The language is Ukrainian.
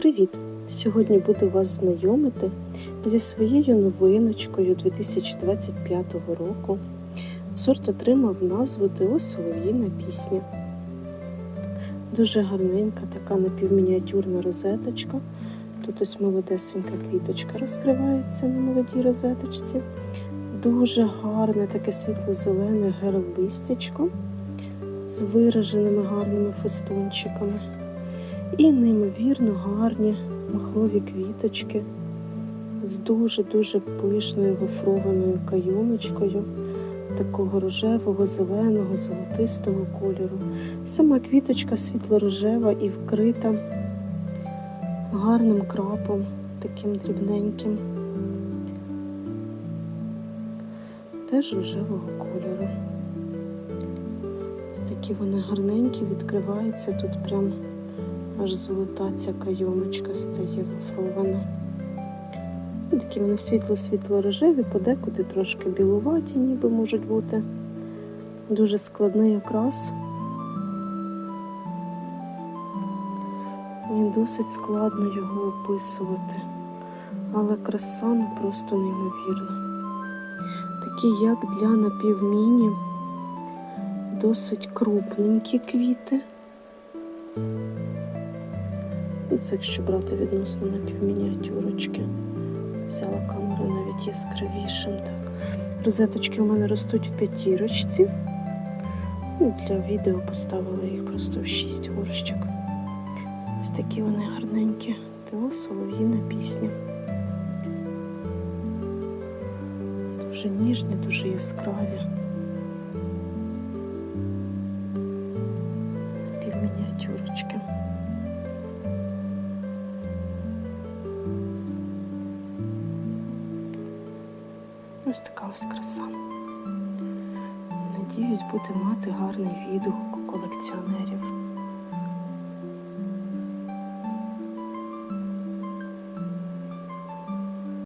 Привіт! Сьогодні буду вас знайомити зі своєю новиночкою 2025 року. Сорт отримав назву Тео Солов'їна пісня. Дуже гарненька така напівмініатюрна розеточка. Тут ось молодесенька квіточка розкривається на молодій розеточці. Дуже гарне таке світло-зелене герлистячко з вираженими гарними фестончиками. І неймовірно гарні махрові квіточки з дуже-дуже пишною гофрованою кайомочкою такого рожевого, зеленого, золотистого кольору. Сама квіточка світло-рожева і вкрита гарним крапом, таким дрібненьким, теж рожевого кольору. Такі вони гарненькі, відкриваються тут прям аж золота ця кайомочка стає гофрована. Такі вони світло-світло-рожеві, подекуди трошки білуваті, ніби можуть бути. Дуже складний окрас. І досить складно його описувати. Але краса ну просто неймовірна. Такі, як для напівміні, досить крупненькі квіти. Це якщо брати відносно напівмініатюрочки. Взяла камеру навіть яскравішим. Так. Розеточки у мене ростуть в п'ятірочці. Ну, Для відео поставила їх просто в шість горщик. Ось такі вони гарненькі. Тео солов'їна пісня. Дуже ніжні, дуже яскраві. Півмініатюрочки. Ось така ось краса. Надіюсь, буде мати гарний відгук у колекціонерів.